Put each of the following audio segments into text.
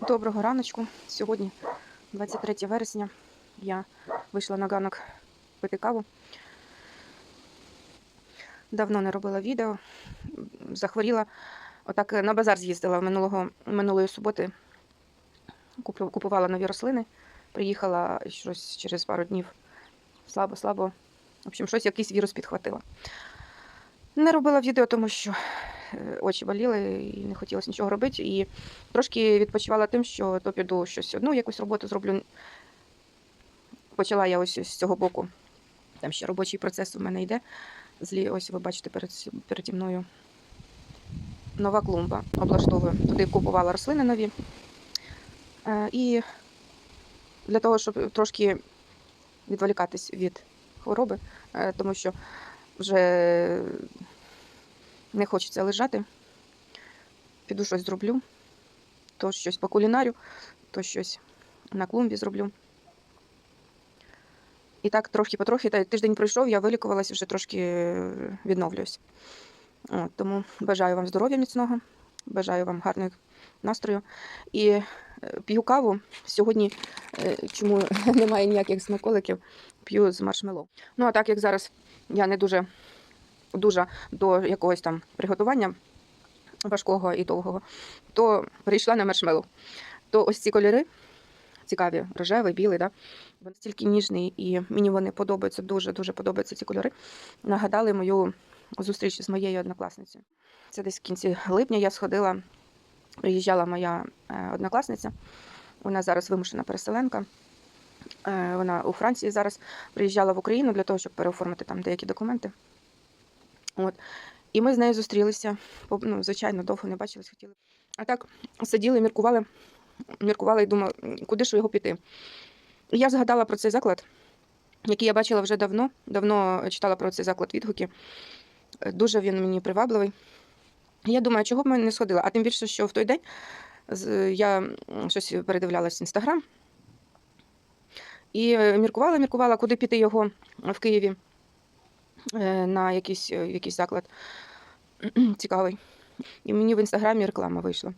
Доброго раночку. Сьогодні 23 вересня. Я вийшла на ганок пити каву. Давно не робила відео. Захворіла. Отак на базар з'їздила минулого, минулої суботи. Купувала нові рослини. Приїхала щось через пару днів. Слабо, слабо. В общем, щось якийсь вірус підхватила. Не робила відео, тому що е, очі боліли і не хотілося нічого робити. І трошки відпочивала тим, що то піду щось одну якусь роботу зроблю. Почала я ось з цього боку. Там ще робочий процес у мене йде. Злі, ось ви бачите перед, переді мною нова клумба. Облаштовую. Туди купувала рослини нові. Е, І для того, щоб трошки відволікатись від хвороби, е, тому що вже не хочеться лежати. Піду щось зроблю. То щось по кулінарю, то щось на клумбі зроблю. І так трохи потрохи, тиждень пройшов, я вилікувалася, вже трошки е, відновлююсь. От, тому бажаю вам здоров'я міцного, бажаю вам гарного настрою. І е, п'ю каву. Сьогодні, е, чому немає ніяких смаколиків, п'ю з маршмеллоу. Ну, а так як зараз я не дуже дуже до якогось там приготування важкого і довгого, то перейшла на маршмеллоу. То ось ці кольори цікаві, рожевий, білий, да? Вони настільки ніжний, і мені вони подобаються, дуже-дуже подобаються ці кольори. Нагадали мою зустріч з моєю однокласницею. Це десь в кінці липня я сходила, приїжджала моя е, однокласниця. Вона зараз вимушена переселенка. Е, Вона у Франції зараз приїжджала в Україну для того, щоб переоформити там деякі документи. От. І ми з нею зустрілися. Ну, звичайно, довго не бачились, хотіли. А так сиділи, міркували, міркувала і думала, куди ж його піти. І я згадала про цей заклад, який я бачила вже давно. Давно читала про цей заклад відгуки. Е, Дуже він мені привабливий. І Я думаю, чого б ми не сходила? А тим більше, що в той день я щось передивлялась інстаграм і е, міркувала, міркувала, куди піти його в Києві на якийсь, е, якийсь заклад цікавий. І мені в інстаграмі реклама вийшла.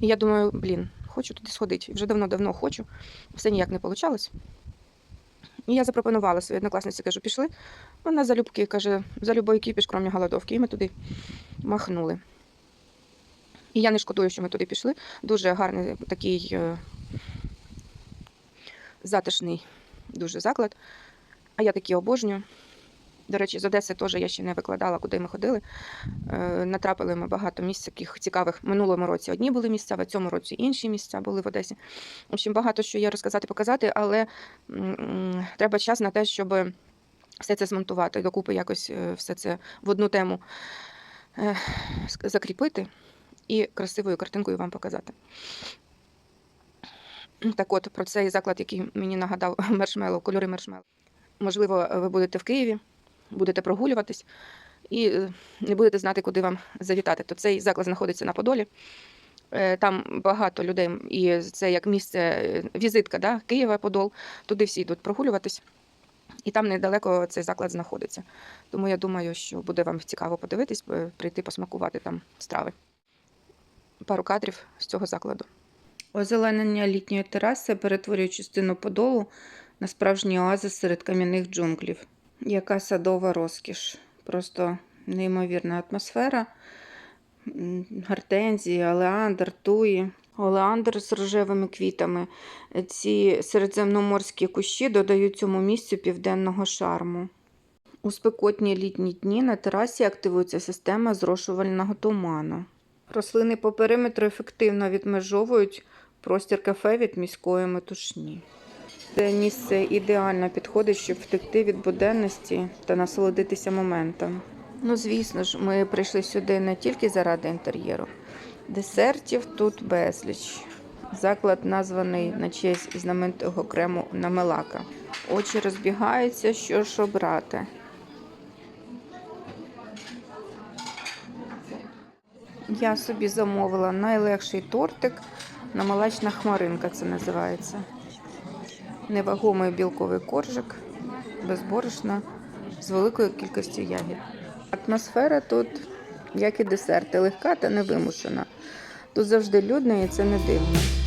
І я думаю, блін, хочу туди сходити. Вже давно-давно хочу, все ніяк не вийшло. І я запропонувала своїй однокласниці, кажу, пішли. Вона залюбки каже, за любой кіпіш, крім голодовки. І ми туди махнули. І я не шкодую, що ми туди пішли. Дуже гарний такий е, затишний дуже заклад. А я такі обожнюю. До речі, з Одеси теж я ще не викладала, куди ми ходили. Е, Натрапили ми багато місць таких цікавих. Минулому році одні були місця, в цьому році інші місця були в Одесі. В общем, багато що є розказати, показати, але треба час на те, щоб все це змонтувати, докупи якось е, все це в одну тему е, закріпити і красивою картинкою вам показати. Так от, про цей заклад, який мені нагадав маршмеллоу, кольори маршмеллоу. Можливо, ви будете в Києві, будете прогулюватись і е, не будете знати, куди вам завітати. То цей заклад знаходиться на Подолі. Е, Там багато людей, і це як місце, е, візитка да? Києва, Подол. Туди всі йдуть прогулюватись. І там недалеко цей заклад знаходиться. Тому я думаю, що буде вам цікаво подивитись, прийти посмакувати там страви. Пару кадрів з цього закладу. Озеленення літньої тераси перетворює частину подолу на справжній оазис серед кам'яних джунглів. Яка садова розкіш. Просто неймовірна атмосфера. Гортензії, олеандр, туї. Олеандр з рожевими квітами. Ці середземноморські кущі додають цьому місцю південного шарму. У спекотні літні дні на терасі активується система зрошувального туману. Рослини по периметру ефективно відмежовують простір кафе від міської метушні. Це місце ідеально підходить, щоб втекти від буденності та насолодитися моментом. Ну, звісно ж, ми прийшли сюди не тільки заради інтер'єру. Десертів тут безліч. Заклад названий на честь знаменитого крему Намелака. Очі розбігаються, що ж обрати. Я собі замовила найлегший тортик. Намалачна хмаринка це називається. Невагомий білковий коржик, безборошна з великою кількістю ягід. Атмосфера тут, як і десерти, легка та невимушена. Тут завжди людно і це не дивно.